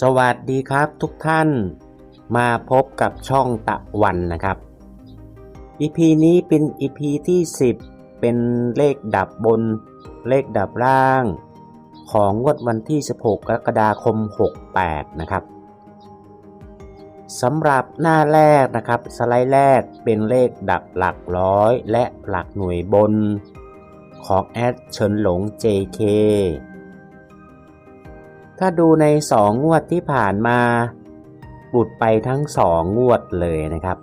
สวัสดีครับทุกท่าน มาพบกับช่องตะวันนะครับ EP นี้เป็น EP ที่ 10 เป็นเลขดับบน เลขดับล่าง ของงวดวันที่ 16 กรกฎาคม 68 นะครับสำหรับหน้าแรกนะครับ สไลด์แรกเป็นเลขดับหลักร้อย และหลักหน่วยบน ของแอดเฉินหลง JK ถ้าดูใน2งงวดที่ผ่านมา หลุดไปทั้ง2งวดเลยนะครับ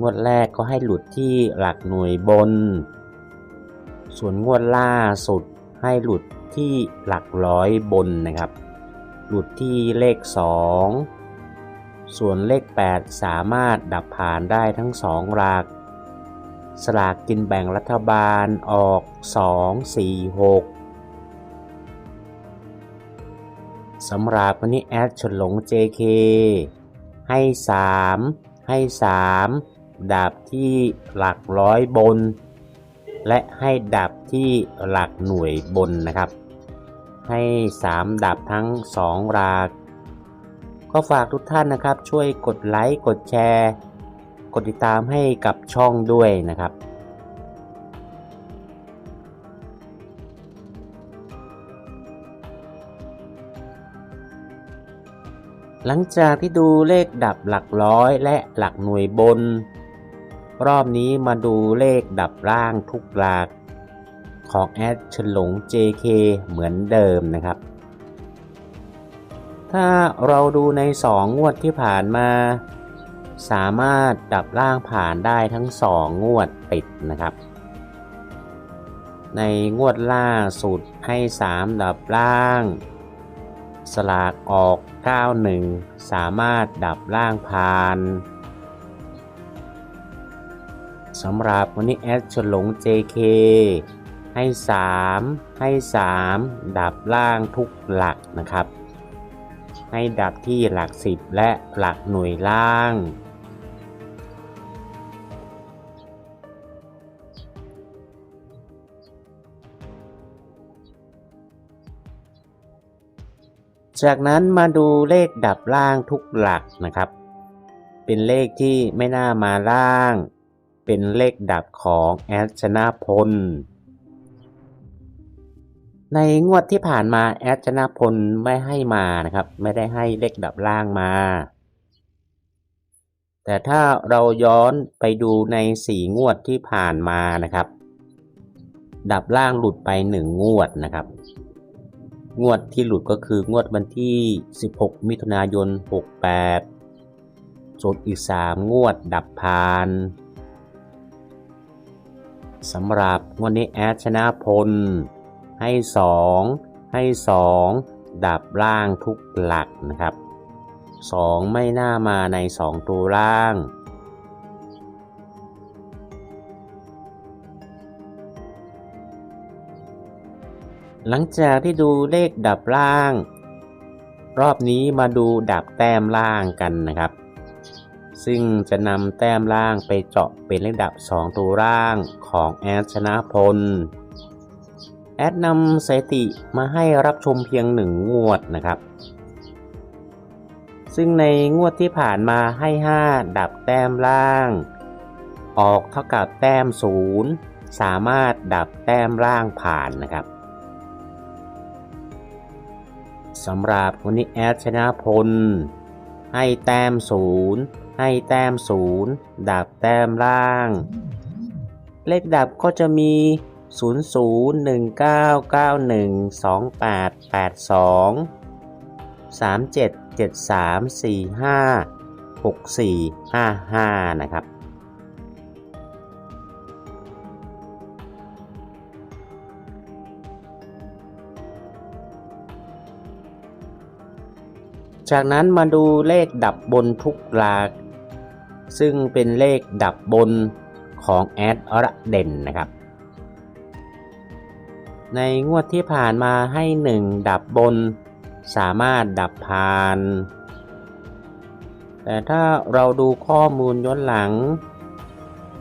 งวดแรกก็ให้หลุดที่หลักหน่วยบน ส่วนงวดล่าสุดให้หลุดที่หลักร้อยบนนะครับ หลุดที่เลข 2 ส่วนเลข 8 สามารถดับผ่านได้ทั้ง 2 หลัก สลากกินแบ่งรัฐบาลออก 2 4 6 สำหรับวันนี้แอดฉลง JK ให้ 3 ให้ 3ดับที่หลักร้อยบน และให้ดับที่หลักหน่วยบนนะครับ ให้ 3ดับทั้ง2รากก็ฝากทุกท่านนะครับ ช่วยกดไลค์ กดแชร์ กดติดตามให้กับช่องด้วยนะครับ หลังจากที่ดูเลขดับหลักร้อยและหลักหน่วยบน รอบนี้มาดูเลขดับล่างทุกหลัก ของแอดฉลง JK เหมือนเดิมนะครับ ถ้าเราดูใน 2 งวดที่ผ่านมา สามารถดับล่างผ่านได้ทั้ง 2 งวดติดนะครับ ในงวดล่าสุดให้ 3 ดับล่าง สลากออก 91 สามารถดับล่างพานสำหรับวันนี้แอดฉลง JK ให้ 3 ให้ 3 ดับล่างทุกหลักนะครับ ให้ดับที่หลัก 10 และหลักหน่วยล่าง จากนั้นมาดูเลขดับล่างทุกหลักนะครับ เป็นเลขที่ไม่น่ามาล่าง เป็นเลขดับของแอดชนะพล ในงวดที่ผ่านมาแอดชนะพลไม่ให้มานะครับ ไม่ได้ให้เลขดับล่างมา แต่ถ้าเราย้อนไปดูในสี่งวดที่ผ่านมานะครับ ดับล่างหลุดไปหนึ่งงวดนะครับ งวดที่หลุดก็คืองวดวันที่ 16 มิถุนายน 68ส่วนอีก 3 งวดดับพานสำหรับงวดนี้แอดชนะพล ให้ 2 ให้ 2 ดับล่างทุกหลักนะครับ 2 ไม่น่ามาใน 2 ตัวล่าง หลังจากที่ดูเลขดับล่าง รอบนี้มาดูดับแต้มล่างกันนะครับ ซึ่งจะนำแต้มล่างไปเจาะเป็นเลขดับ 2 ตัวล่างของแอดชนะพล แอดนำสถิติมาให้รับชมเพียงหนึ่งงวดนะครับ ซึ่งในงวดที่ผ่านมาให้ 5 ดับแต้มล่าง ออกเท่ากับแต้ม 0 สามารถดับแต้มล่างผ่านนะครับ สำหรับวันนี้แอดชนะพล ให้แต้มศูนย์ให้แต้มศูนย์ดับแต้มล่าง เลขดับก็จะมี 0 0 1 9 9 1 2 8 8 2 3 7 7 3 4 5 6 4 5 5 นะครับ จากนั้นมาดูเลขดับบนทุกหลักซึ่งเป็นเลขดับบนของแอดอระเด่นนะครับ ในงวดที่ผ่านมาให้ 1 ดับบน สามารถดับผ่าน แต่ถ้าเราดูข้อมูลย้อนหลัง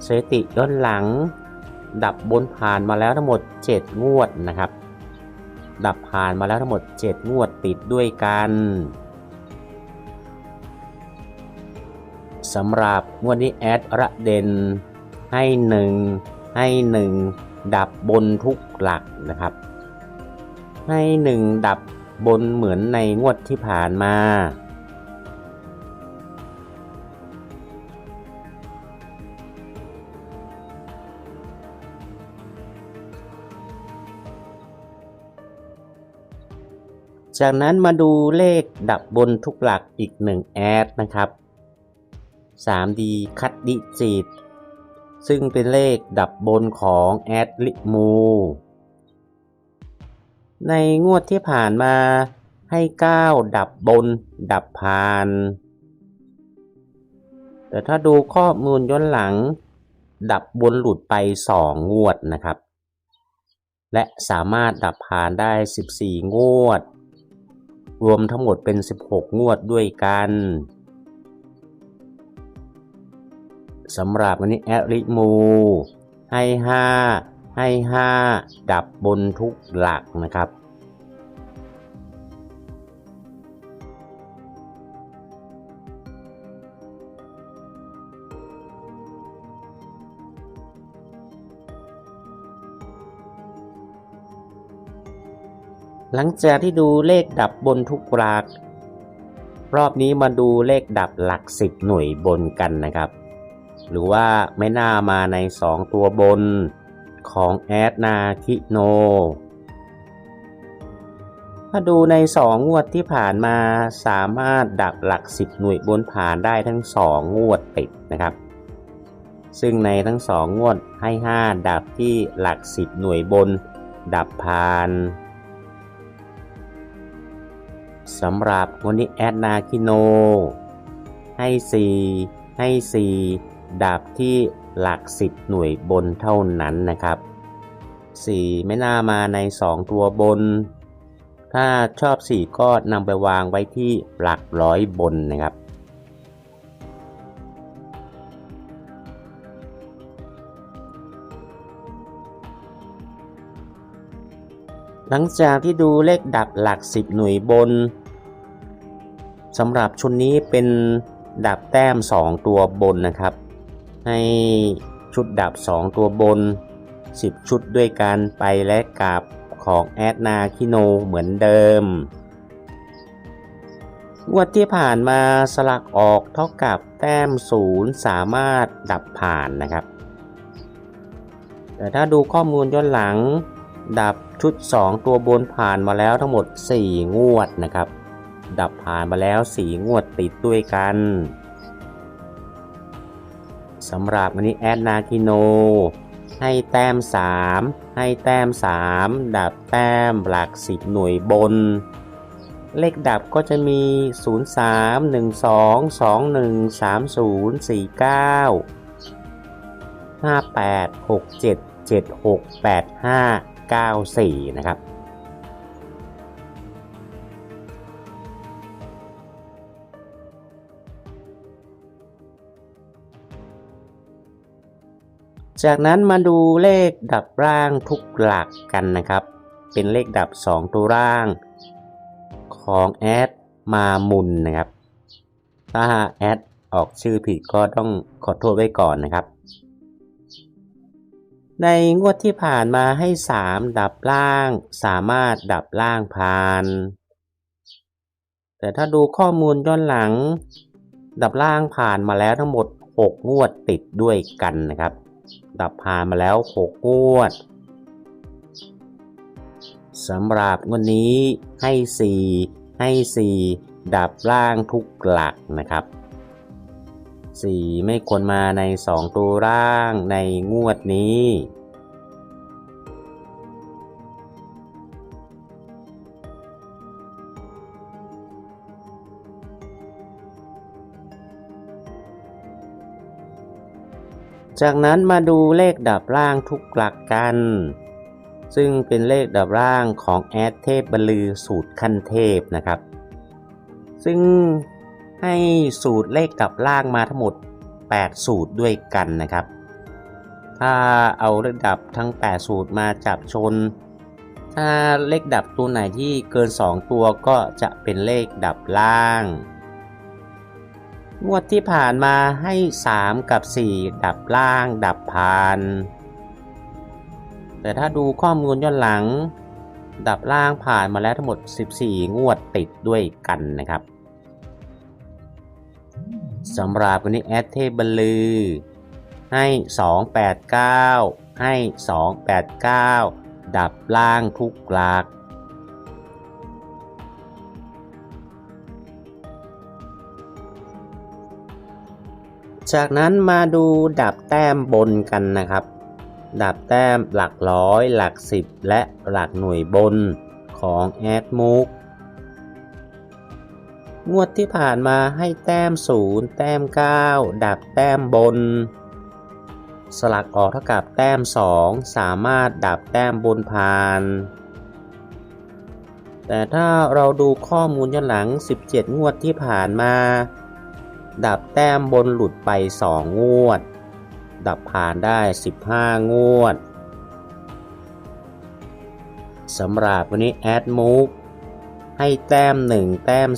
สถิติย้อนหลัง ดับบนผ่านมาแล้วทั้งหมด 7 งวดนะครับ ดับผ่านมาแล้วทั้งหมด 7 งวดติดด้วยกัน สำหรับงวดนี้แอดระเด่นให้ 1 ให้ 1 ดับบนทุกหลักนะครับ ให้ 1 ดับบนเหมือนในงวดที่ผ่านมาจากนั้นมาดูเลขดับบนทุกหลักอีกหนึ่งแอดนะครับ 3D คัดดิจิต ซึ่งเป็นเลขดับบนของแอดลิมูในงวดที่ผ่านมาให้ 9 ดับบน ดับพาน แต่ถ้าดูข้อมูลย้อนหลัง ดับบนหลุดไป 2 งวดนะครับ และสามารถดับพานได้ 14 งวด รวมทั้งหมดเป็น 16 งวดด้วยกัน สำหรับวันนี้แอริมู ให้ 5 ให้ 5 ดับบนทุกหลักนะครับ หลังจากที่ดูเลขดับบนทุกหลักรอบนี้มาดูเลขดับหลักสิบหน่วยบนกันนะครับ หรือว่าไม่น่ามาใน 2 ตัวบนของแอดนาคิโน ถ้าดูใน 2 งวดที่ผ่านมาสามารถดับหลัก 10 หน่วยบนผ่านได้ทั้ง 2 งวดติดนะครับ ซึ่งในทั้ง 2 งวดให้ 5 ดับที่หลัก 10 หน่วยบนดับผ่านสำหรับวันนี้แอดนาคิโน ให้ 4 ให้ 4 ดาบที่หลักสิบหน่วยบนเท่านั้นนะครับ 4 ไม่น่ามาใน 2 ตัวบน ถ้าชอบ 4 ก็นำไปวางไว้ที่หลักร้อยบนนะครับหลังจากที่ดูเลขดับหลัก 10 หน่วยบนสำหรับชุดนี้เป็นดับแต้ม 2 ตัวบนนะครับ ให้ชุดดับ2 ตัวบน 10 ชุดด้วยกันไปและกลับของแอดนาคิโนเหมือนเดิมงวดที่ผ่านมาสลักออกเท่ากับแต้มศูนย์สามารถดับผ่านนะครับ แต่ถ้าดูข้อมูลย้อนหลัง ดับชุด 2 ตัวบนผ่านมาแล้วทั้งหมด 4 งวดนะครับ ดับผ่านมาแล้ว 4 งวดติดด้วยกัน สำหรับวันนี้แอดนาคิโน ให้แต้ม 3 ให้แต้ม 3 ดับแต้มหลัก 10 หน่วยบน เลขดับก็จะมี 0 3 1 2 2 1 3 0 4 9 5 8 6 7 7 6 8 5 9 4 นะครับ จากนั้นมาดูเลขดับร่างทุกหลักกันนะครับ เป็นเลขดับ 2 ตัวร่าง ของแอดมามุนนะครับ ถ้าแอดออกชื่อผิดก็ต้องขอโทษไว้ก่อนนะครับ ในงวดที่ผ่านมาให้ 3 ดับล่างสามารถดับล่างผ่าน แต่ถ้าดูข้อมูลย้อนหลัง ดับล่างผ่านมาแล้วทั้งหมด 6 งวดติดด้วยกันนะครับ ดับผ่านมาแล้ว 6 งวดสำหรับวันนี้ให้ 4 ให้ 4 ดับล่างทุกหลักนะครับ 4 ไม่ควรมาใน 2 ตัวร่างในงวดนี้ จากนั้นมาดูเลขดับล่างทุกหลักกัน ซึ่งเป็นเลขดับล่างของแอดเทพบลือสูตรขั้นเทพนะครับ ซึ่งให้สูตรเลขดับล่างมาทั้งหมด 8 สูตรด้วยกันนะครับ ถ้าเอาเลขดับทั้ง 8 สูตรมาจับชน ถ้าเลขดับตัวไหนที่เกิน 2 ตัวก็จะเป็นเลขดับล่าง งวดที่ผ่านมาให้ 3 กับ 4 ดับล่างดับผ่าน แต่ถ้าดูข้อมูลย้อนหลัง ดับล่างผ่านมาแล้วทั้งหมด 14 งวดติดด้วยกันนะครับสำหรับวันนี้แอดเทบลือ ให้ 289 ให้ 289 ดับล่างทุกหลัก จากนั้นมาดูดับแต้มบนกันนะครับ ดับแต้มหลักร้อย หลักสิบและหลักหน่วยบนของแอดมุกงวดที่ผ่านมาให้แต้ม 0 แต้ม 9 ดับแต้มบน สลักออกเท่ากับแต้ม 2 สามารถดับแต้มบนผ่าน แต่ถ้าเราดูข้อมูลย้อนหลัง 17 งวดที่ผ่านมา ดับแต้มบนหลุดไป 2 งวด ดับผ่านได้ 15 งวดสำหรับวันนี้แอดมูฟให้แต้ม 1 แต้ม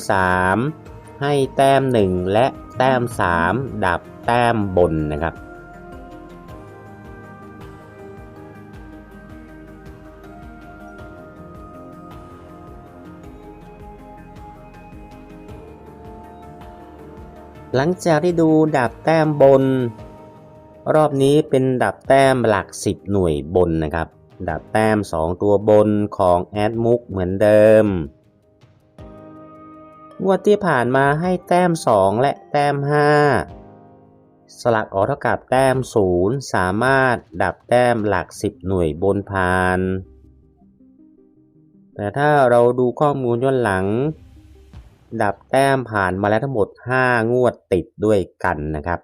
3 ให้แต้ม 1 และแต้ม 3 ดับแต้มบนนะครับ หลังจากที่ดูดับแต้มบน รอบนี้เป็นดับแต้มหลัก 10 หน่วยบนนะครับ ดับแต้ม 2 ตัวบนของแอดมุกเหมือนเดิมงวดที่ผ่านมาให้แต้ม 2 และแต้ม 5 สลักออกเท่ากับแต้ม 0 สามารถดับแต้มหลัก 10 หน่วยบนผ่าน แต่ถ้าเราดูข้อมูลย้อนหลัง ดับแต้มผ่านมาแล้วทั้งหมด 5 งวดติดด้วยกันนะครับ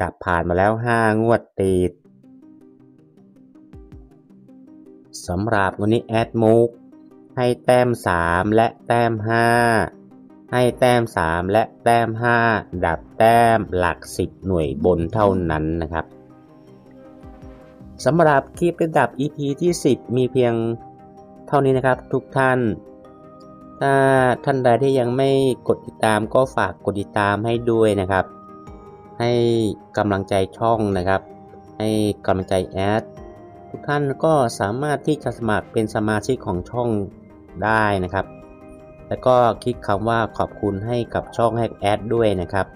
ดับผ่านมาแล้ว 5 งวดติดสำหรับวันนี้แอดมุกให้แต้ม 3 และแต้ม 5 ให้แต้ม 3 และแต้ม 5 ดับแต้มหลัก 10 หน่วยบนเท่านั้นนะครับสำหรับคลิประดับ EP ที่ 10 มีเพียงเท่านี้นะครับทุกท่าน ถ้าท่านใดที่ยังไม่กดติดตามก็ฝากกดติดตามให้ด้วยนะครับ ให้กำลังใจช่องนะครับ ให้กำลังใจแอดทุกท่านก็สามารถที่จะสมัครเป็นสมาชิกของช่องได้นะครับ แล้วก็คลิกคำว่าขอบคุณให้กับช่องให้แอดด้วยนะครับ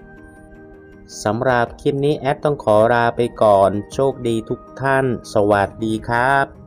สำหรับคลิปนี้แอดต้องขอลาไปก่อน โชคดีทุกท่าน สวัสดีครับ